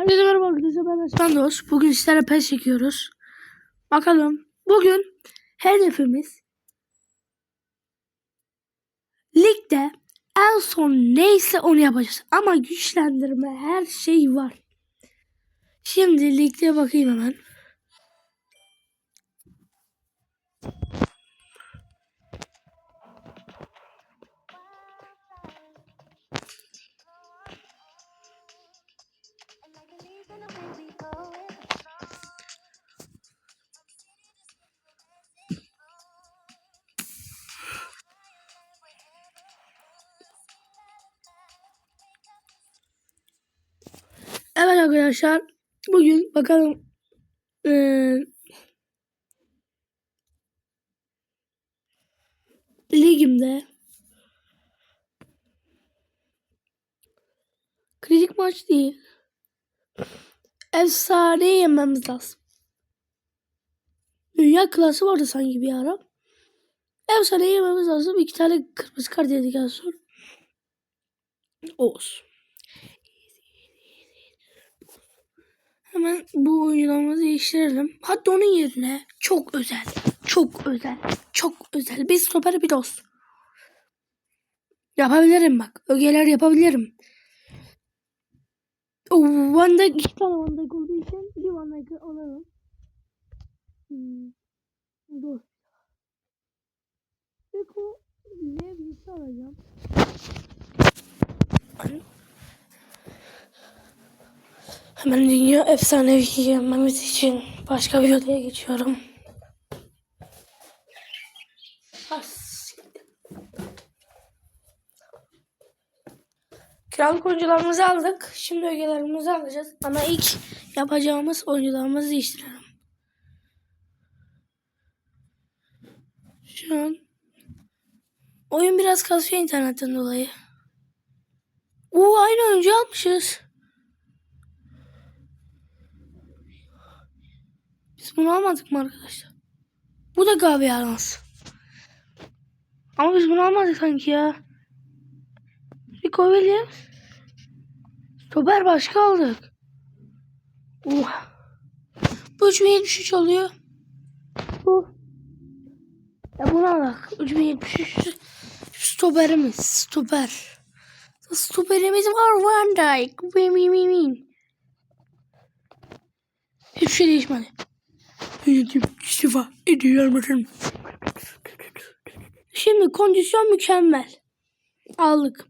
Herkese merhaba arkadaşlar ben Aslan Dost. Bugün sizlere pes çekiyoruz. Bakalım. Bugün hedefimiz ligde en son neyse onu yapacağız. Ama güçlendirme her şey var. Şimdi ligde bakayım hemen. Evet arkadaşlar. Bugün bakalım eee, ligimde kritik maç değil. Efsane yememiz lazım. Dünya klası vardı sanki bir ara. Efsane yememiz lazım. İki tane kırmızı kart yedik en son. Olsun. Hemen bu oyunlarımızı değiştirelim. Hatta onun yerine çok özel, çok özel, çok özel bir stoper bir dost. Yapabilirim bak. Ögeler yapabilirim. Oh, Van Dijk iki tane Van Dijk olduğu için bir Van Dijk'ı alalım. Hmm. Dur. Beko Levis'i alacağım. Hemen dünya efsanevi yenmemiz için başka bir odaya geçiyorum. As. Kiralık oyuncularımızı aldık. Şimdi ögelerimizi alacağız. Ama ilk yapacağımız oyuncularımızı değiştirelim. Şu an oyun biraz kasıyor internetten dolayı. Oo aynı oyuncu almışız. Biz bunu almadık mı arkadaşlar? Bu da Gavi Alans. Ama biz bunu almadık sanki ya. Rico Williams. Stoper başka aldık. Uh. Bu 3073 oluyor. Bu. Ya bunu aldık. 3073. Stoperimiz. Stoper. Stoperimiz var Van Dijk. Win win win win. Hiçbir şey değişmedi. Yönetim istifa ediyor musun? Şimdi kondisyon mükemmel. Aldık.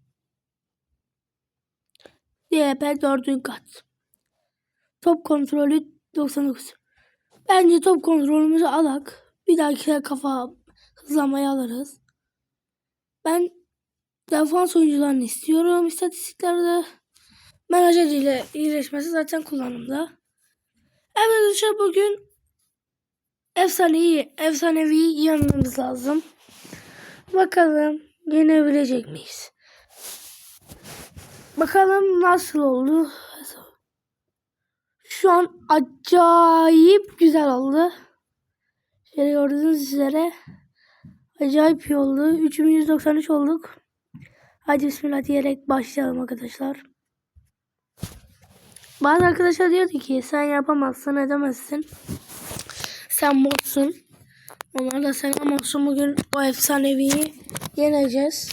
DP 4'ün kat. Top kontrolü 99. Bence top kontrolümüzü alak. Bir dahaki kafa hızlamayı alırız. Ben defans oyuncularını istiyorum istatistiklerde. Menajer ile iyileşmesi zaten kullanımda. Evet arkadaşlar bugün efsaneyi, efsanevi yenmemiz lazım. Bakalım yenebilecek miyiz? Bakalım nasıl oldu? Şu an acayip güzel oldu. Şöyle gördüğünüz üzere acayip iyi oldu. 3193 olduk. Hadi bismillah diyerek başlayalım arkadaşlar. Bazı arkadaşlar diyordu ki sen yapamazsın edemezsin. Sen modsun. Onlar da sen modsun. Bugün o efsaneviyi yeneceğiz.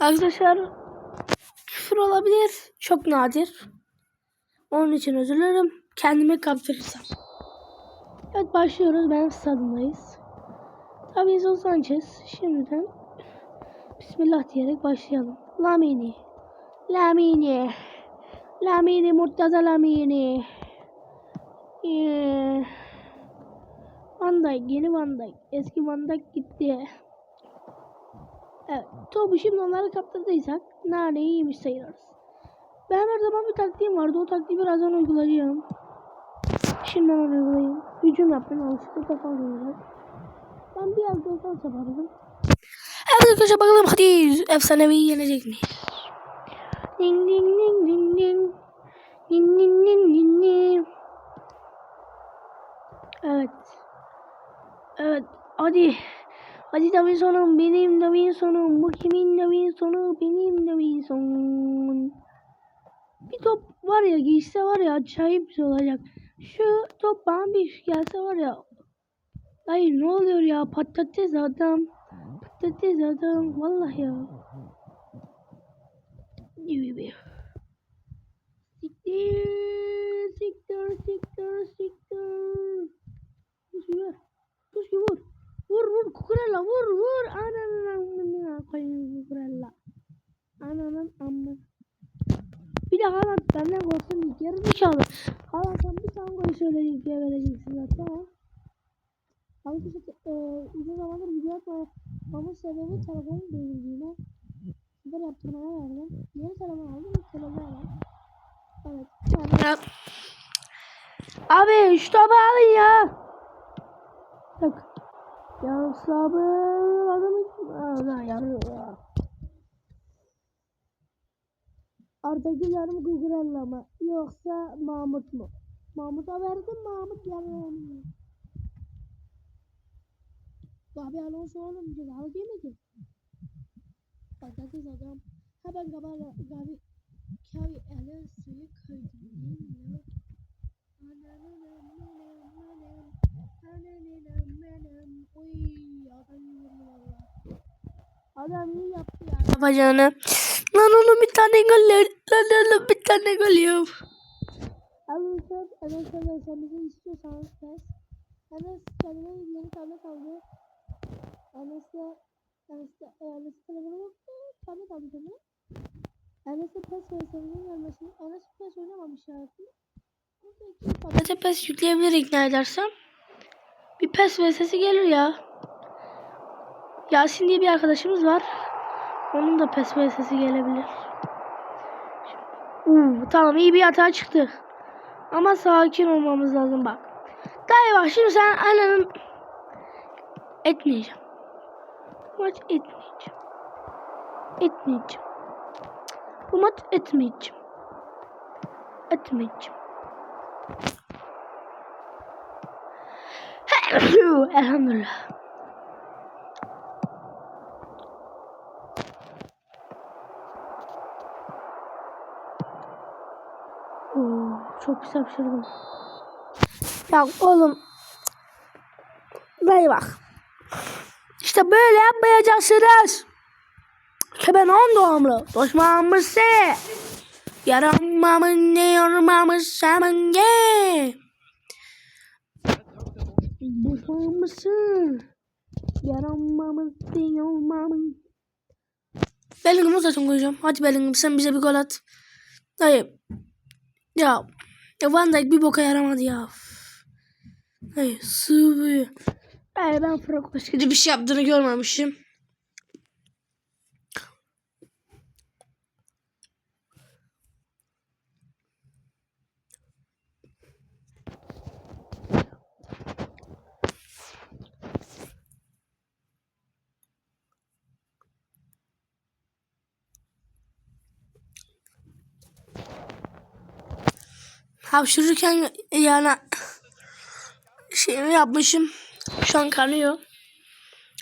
Arkadaşlar küfür olabilir. Çok nadir. Onun için özür dilerim. Kendimi kaptırırsam. Evet başlıyoruz. Ben stadındayız. Enzo Sanchez. Şimdiden Bismillah diyerek başlayalım. Lamini. Lamini. Lamini Murtaza Lamini. Ee, Van Dijk, yeni Van Dijk. Eski Van Dijk gitti. Evet, topu şimdi onlara kaptırdıysak naneyi yemiş sayılırız. Ben her zaman bir taktiğim vardı. O taktiği birazdan uygulayacağım. Şimdi hemen uygulayayım. Hücum yaptım. Alışıklı defans olarak. Ben biraz defans yapardım. Evet arkadaşlar bakalım hadi efsanevi yenecek miyiz? Ding ding ding ding ding. Ding ding ding ding ding. Evet. Evet. Hadi. Hadi Davinson'um benim Davinson'um. Bu kimin Davinson'u? Benim Davinson. bir top var ya giyse var ya acayip güzel olacak. Şu top bana bir gelse var ya. Hayır ne oluyor ya patates adam. Patates adam vallahi ya. Gibi. Siktir, siktir, siktir, siktir. Tuz gibi ver. Tuz gibi vur. Vur vur kukurella vur vur. Ananın amına koyayım kukurella. Ananın amına. Bir de Haaland benden korksun yarı zekalı. Haaland sen bir tane gol söyleyip diye vereceksin zaten ha. Arkadaşlar e, uzun zamandır video sebebi telefonun bozulduğuna. Süper yaptırmaya verdim. Yeni telefon aldım. Bir telefon aldım. Evet. Yani. Abi şu tabağı alın ya. Bak. Ya sabır adamı. Aa, yarıyor ya. Arda Güler mi Gugurella mı? Yoksa Mahmut mu? Mahmut'a verdim Mahmut yarıyor. Gabi Alonso oğlum cezalı değil miydi? Patates adam. Ha ben Gabi Gabi koydum değil mi ya? Oy adam iyi yaptı ya. Yapacağını. Lan oğlum bir tane gol. Lan oğlum bir tane gol yap. Alonso, Alonso Alonso bizi istiyorsanız pes. Enes kendine yeni tablet aldı. Enes'e Enes'e Enes'e telefonu yoktu. Tablet aldı kendine. Enes'e pes VS'nin gelmesini. Enes pes oynamamış hayatında. Tablete pes yükleyebilir ikna edersem. Bir pes VS'si gelir ya. Yasin diye bir arkadaşımız var. Onun da pes VS'si gelebilir. Uu, tamam iyi bir hata çıktı. Ama sakin olmamız lazım bak. Dayı bak şimdi sen ananın etmeyeceğim. Maç etmeyeceğim. Etmeyeceğim. Bu maç etmeyeceğim. Etmeyeceğim. Elhamdülillah. Oo, çok güzel bir şey. Ya oğlum. Dayı bak. İşte böyle yapmayacaksınız. İşte ben on doğumlu. Düşmanımızı. Yaramamın ne yormamız semen ye. Düşmanımızı. Yaramamız ne yormamın. Bellingham'ı zaten koyacağım. Hadi Bellingham sen bize bir gol at. Dayı. Ya. Ya Van Dijk bir boka yaramadı ya. Hey, sıvı. Ay ben Frank başkacı bir şey yaptığını görmemişim. Hapşırırken yani şeyimi yapmışım. Şu an kanıyor.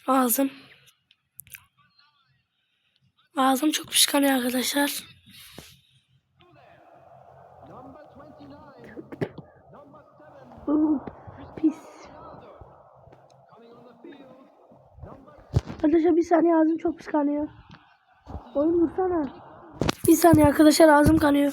Ağzım. Ağzım çok pis kanıyor arkadaşlar. Pis. Arkadaşlar bir saniye ağzım çok pis kanıyor. Oyun dursana. Bir saniye arkadaşlar ağzım kanıyor.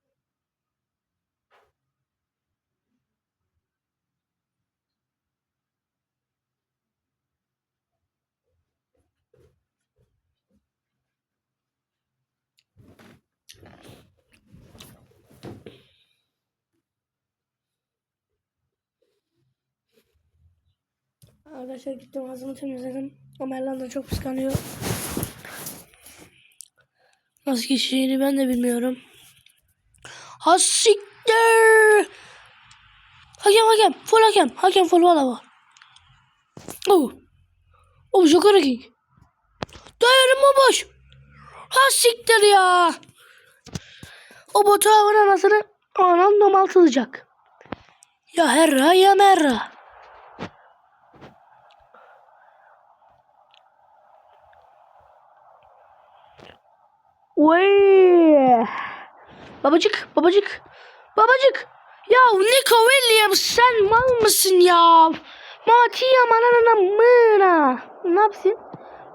Arkadaşlar gittim ağzımı temizledim. Ama Erlan da çok kıskanıyor. Nasıl geçeceğini ben de bilmiyorum. Ha siktir. Hakem hakem. Full hakem. Hakem full valla var. Oh. Oh Joker King. Dayanım o boş. Ha siktir ya. O botu havın anasını anam domaltılacak. Ya herra ya merra. Vay. Babacık, babacık, babacık. Ya Nico Williams sen mal mısın ya? Matiyam ananana mına. Ne yapsın?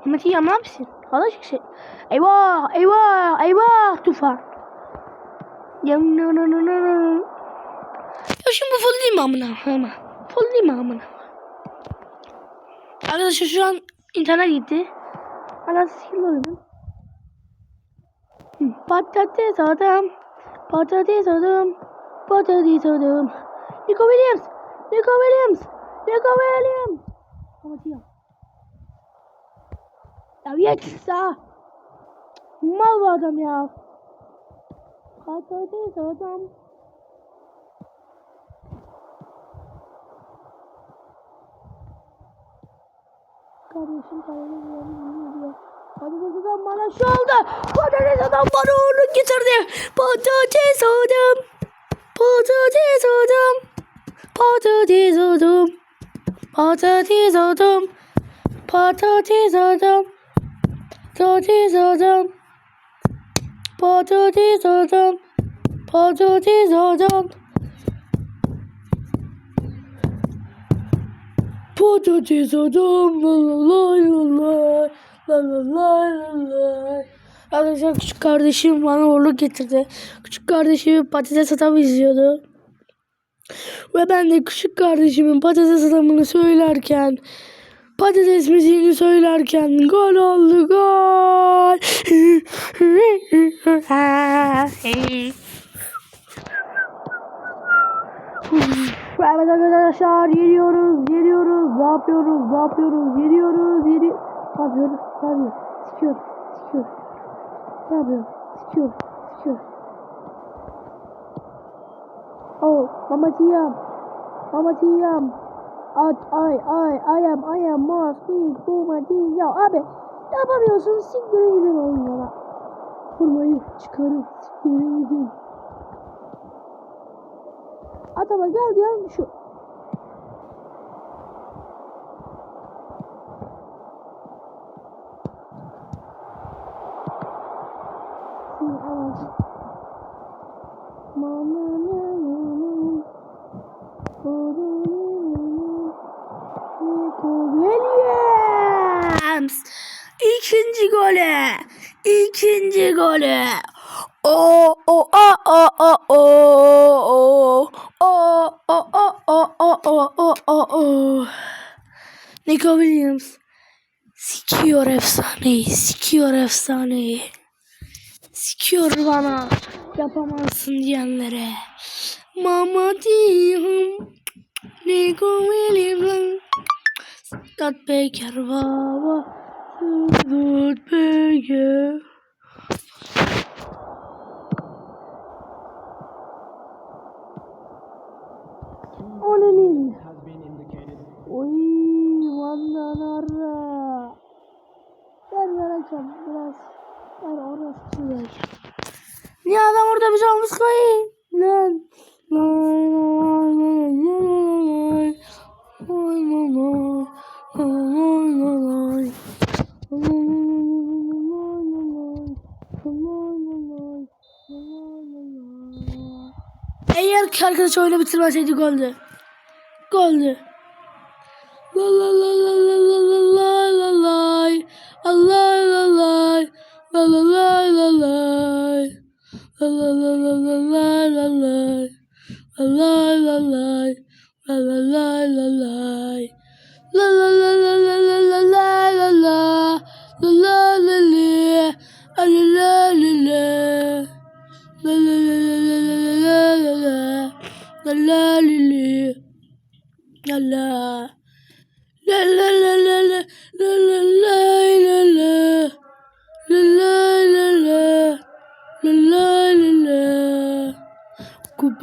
Matiyam ne yapsın? Allah şey. Eyvah, eyvah, eyvah tufan. Ya no no no. Ya şimdi full değil mi? Ama. Full değil mi? Arkadaşlar şu an internet gitti. Anası sikil oyunu. Hı, Patates adam. Patates adam. Patates adam. Nico Williams. Nico Williams. Nico Williams. Kapatıyor. Ya yeter sağ. Mal bu adam ya. Patates adam. Kardeşim kardeşim diyor. Patates adam bana şu oldu. Patates adam bana uğurluk getirdi. Patates adam. Patates adam. Patates adam. Patates adam. Patates adam. Patates adam. Patates adam. Patates adam. Patates adam. La la la la. La la la la la. Arkadaşlar küçük kardeşim bana uğurluk getirdi. Küçük kardeşim patates adam izliyordu. Ve ben de küçük kardeşimin patates adamını söylerken patates müziğini söylerken gol oldu gol. Evet arkadaşlar yeniyoruz, yeniyoruz, ne yapıyoruz, ne yapıyoruz, yeniyoruz, yeni... Yapıyoruz, Sabio, sıkıyor, sıkıyor. Sabio, sıkıyor, sıkıyor. Oh, mamacığım. Mamacığım. Ay, ay, ay, I am, I am, must be, mamacığım. Ya abi, yapamıyorsun, siktir gidin onlara. Formayı çıkarın, siktir gidin. Adama gel diyen şu golü o o a a a o o o o o o o o o o o Nico Williams sikiyor efsaneyi sikiyor efsaneyi sikiyor bana yapamazsın diyenlere Mama diyeyim Nico Williams Scott Baker baba Scott Baker lay lay lay eğer ki arkadaş oyunu bitirmeseydi goldü. Goldü.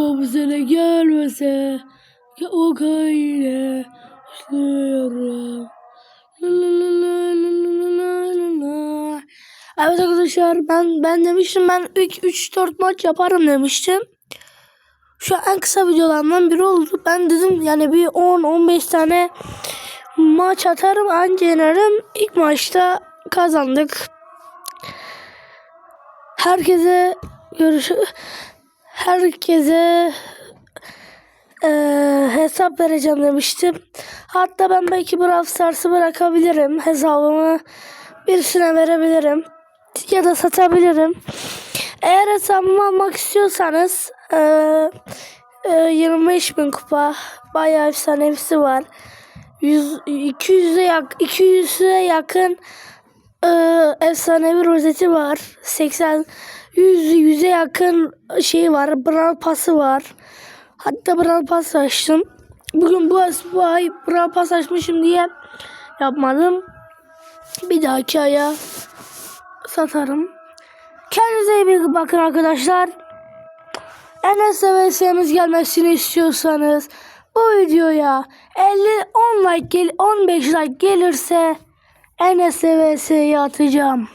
Kopsele gelmese o kayne Üstüyorum. Evet arkadaşlar ben ben demiştim ben ilk 3 4 maç yaparım demiştim. Şu en kısa videolardan biri oldu. Ben dedim yani bir 10 15 tane maç atarım anca yenerim. İlk maçta kazandık. Herkese görüşürüz herkese eee, hesap vereceğim demiştim. Hatta ben belki Brawl Stars'ı bırakabilirim. Hesabımı birisine verebilirim. Ya da satabilirim. Eğer hesabımı almak istiyorsanız eee, eee, 25 bin kupa bayağı efsanevisi var. 100, 200'e yak 200'e yakın eee efsanevi rozeti var. 80 100 100'e yakın şey var. Brawl pası var. Hatta Brawl pas açtım. Bugün bu, bu ay Brawl pas açmışım diye yapmadım. Bir dahaki aya satarım. Kendinize iyi bir bakın arkadaşlar. Enes VS'miz gelmesini istiyorsanız bu videoya 50 10 like gel 15 like gelirse Enes VS'yi atacağım.